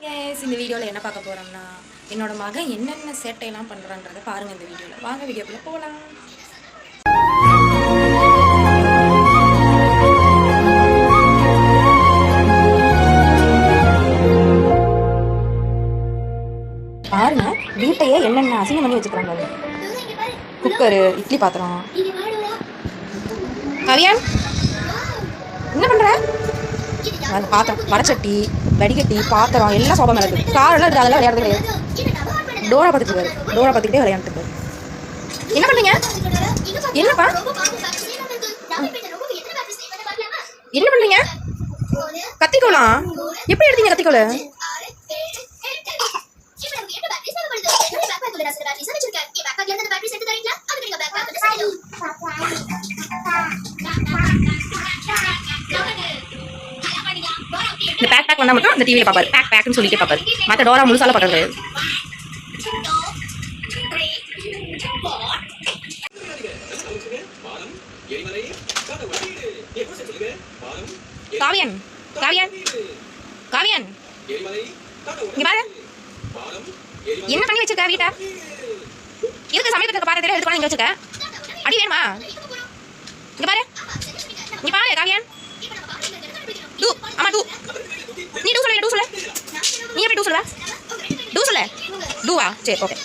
Guys, இந்த வீடியோவில் என்ன பார்க்க போகிறோம்னா என்னோட மகன் என்னென்ன சேட்டையெல்லாம் பண்ணுறான்றதை பாருங்கள் இந்த வீடியோவில் வாங்க வீடியோக்குள்ளே போகலாம் பாருங்க வீட்டையே என்னென்ன அசிங்கம் பண்ணி வச்சுக்கிறாங்க குக்கரு இட்லி பாத்திரம். கவியான் என்ன பண்ணுற பாத்திரம் வடச்சட்டி வடிகட்டி பாத்திரம் எல்லாம் சோபா மேலே இருக்குது கார் எல்லாம் அதெல்லாம் விளையாடுறது கிடையாது. டோரா பார்த்துட்டு இருக்காரு டோரா பார்த்துக்கிட்டே விளையாண்டுட்டு இருக்காரு என்ன பண்றீங்க? என்னப்பா? என்ன பண்ணுறீங்க கத்திக்கோலாம் எப்படி எடுத்தீங்க கத்திக்கோல இந்த பேக் பேக் வந்தால் மட்டும் அந்த டிவியில் பார்ப்பாரு பேக் பேக்னு சொல்லிட்டு பார்ப்பாரு மற்ற டோரா முழுசால பார்க்கறது காவியன் காவியன் காவியன். இங்க பாரு. என்ன பண்ணி வச்சிருக்க வீட்டை? எதுக்கு சமயத்துக்கு பாத்திரத்தில் எடுத்து இங்க வச்சிருக்க? அடி வேணுமா? இங்க பாரு. இங்க பாரு காவியன். டூ ஆமா டூ நீ டூ சொல்ல டூ சொல்ல. நீ எப்படி டூ சொல்ல டூ சொல்ல. டூவா சரி ஓகே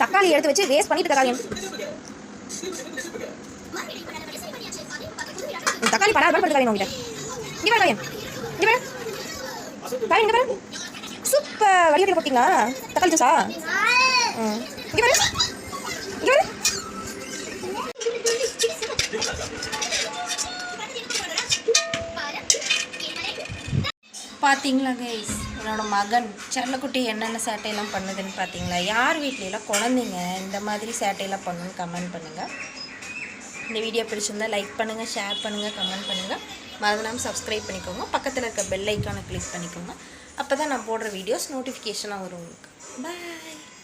தக்காளி எடுத்து வச்சு வேஸ்ட் பண்ணிட்டு தக்காளி தக்காளி படாத படுத்து தக்காளி உங்ககிட்ட இங்க பாரு காவியன் இங்க பாரு. காவியன் இங்க பாரு. சூப்பர். வடிகட்டி போட்டீங்களா? தக்காளி ஜூஸா ம். இங்க பாரு. பார்த்தீங்களா கைஸ் என்னோடய மகன் செல்லக்குட்டி என்னென்ன சேட்டையெல்லாம் பண்ணுதுன்னு பார்த்தீங்களா யார் வீட்லையெல்லாம் குழந்தைங்க இந்த மாதிரி சேட்டையெல்லாம் பண்ணணும்னு கமெண்ட் பண்ணுங்கள் இந்த வீடியோ பிடிச்சிருந்தா லைக் பண்ணுங்கள் ஷேர் பண்ணுங்கள் கமெண்ட் பண்ணுங்கள் மறந்துடாமல் சப்ஸ்கிரைப் பண்ணிக்கோங்க. பக்கத்தில் இருக்க பெல் ஐக்கானை கிளிக் பண்ணிக்கோங்க. அப்போ தான் நான் போடுற வீடியோஸ் நோட்டிஃபிகேஷனாக வரும் உங்களுக்கு. பாய்